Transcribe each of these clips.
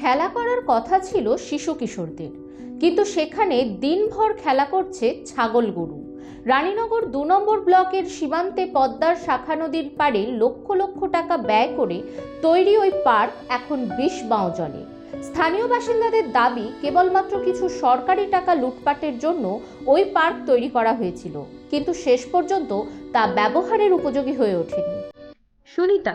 খেলা করার কথা ছিল শিশু কিশোরদের। কিন্তু সেখানে দিনভর খেলা করছে ছাগল গরু। রানীনগর দু নম্বর ব্লকের সীমান্তে পদ্মার শাখা নদীর পাড়ে লক্ষ লক্ষ টাকা ব্যয় করে তৈরি ওই পার্ক এখন বিষ বাঁও জলে। স্থানীয় বাসিন্দাদের দাবি, কেবলমাত্র কিছু সরকারি টাকা লুটপাটের জন্য ওই পার্ক তৈরি করা হয়েছিল। কিন্তু শেষ পর্যন্ত তা ব্যবহারের উপযোগী হয়ে ওঠেনি। সুনিতা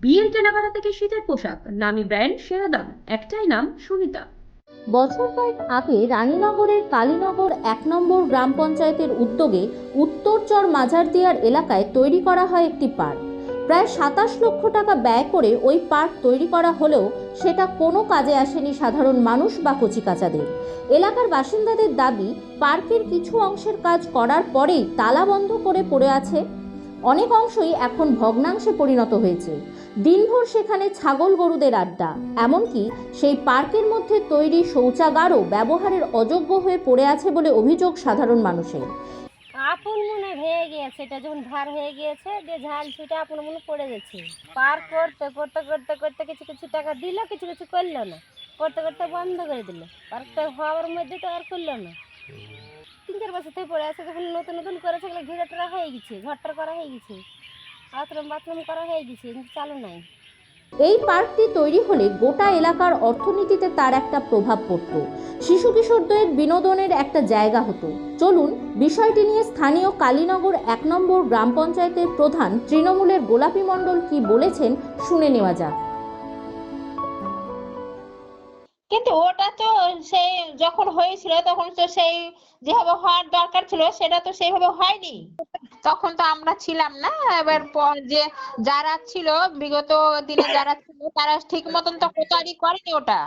বিয়ের কেনাকাটা থেকে শীতের পোশাক। নামি ব্র্যান্ড, সেরা দাম। একটাই নাম, সুনিতা। বছর কয়েক আগে রানীনগরের কালীনগর এক নম্বর গ্রাম পঞ্চায়েতের উদ্যোগে উত্তরচর মাঝারদিয়ার এলাকায় তৈরি করা হয় একটি পার্ক। প্রায় সাতাশ লক্ষ টাকা ব্যয় করে ওই পার্ক তৈরি করা হলেও সেটা কোনো কাজে আসেনি সাধারণ মানুষ বা কচিকাচাদের। এলাকার বাসিন্দাদের দাবি, পার্কের কিছু অংশের কাজ করার পরেই তালা বন্ধ করে পড়ে আছে অনেক অংশই এখন ভগ্নাংশে পরিণত হয়েছে। দিনভর সেখানে ছাগল গরুদের আড্ডা, এমনকি সেই পার্কের মধ্যে তৈরি শৌচাগারও ব্যবহারের অযোগ্য হয়ে পড়ে আছে বলে অভিযোগ সাধারণ মানুষের। আপন মনে হয়ে গিয়েছে, এটা যখন ধার হয়ে গিয়েছে, যে ঝাল ছুটে আপন মনে পড়ে গেছে। পার করতে করতে করতে করতে কিছু কিছু টাকা দিল, কিছু কিছু করল না। করতে করতে বন্ধ করে দিল। পার্কটা হওয়ার মধ্যে তো আর করল না। তিন চার বছর থেকে পড়ে আছে, যখন নতুন নতুন করেছে, এগুলো ঘিরে টরা হয়ে গেছে ঘরটার করা হয়ে গেছে, বাথরুম বাথরুম করা হয়ে গেছে, কিন্তু চালু নাই। এই পার্কটি তৈরি হলে গোটা এলাকার অর্থনীতিতে তার একটা প্রভাব পড়ত। শিশু কিশোরদের বিনোদনের একটা জায়গা হতো। চলুন, বিষয়টি নিয়ে স্থানীয় কালীনগর এক নম্বর গ্রাম পঞ্চায়েতের প্রধান তৃণমূলের গোলাপী মণ্ডল কি বলেছেন শুনে নেওয়া যাক। কিন্তু ওটা তো সেই যখন হয়েছিল তখন তো সেই যেভাবে হওয়ার দরকার ছিল সেটা তো সেইভাবে হয়নি। তখন তো আমরা ছিলাম না, এবার যে যারা ছিল, বিগত দিনে যারা ছিল তারা ঠিক মতন তো প্রচারই করেনি ওটা।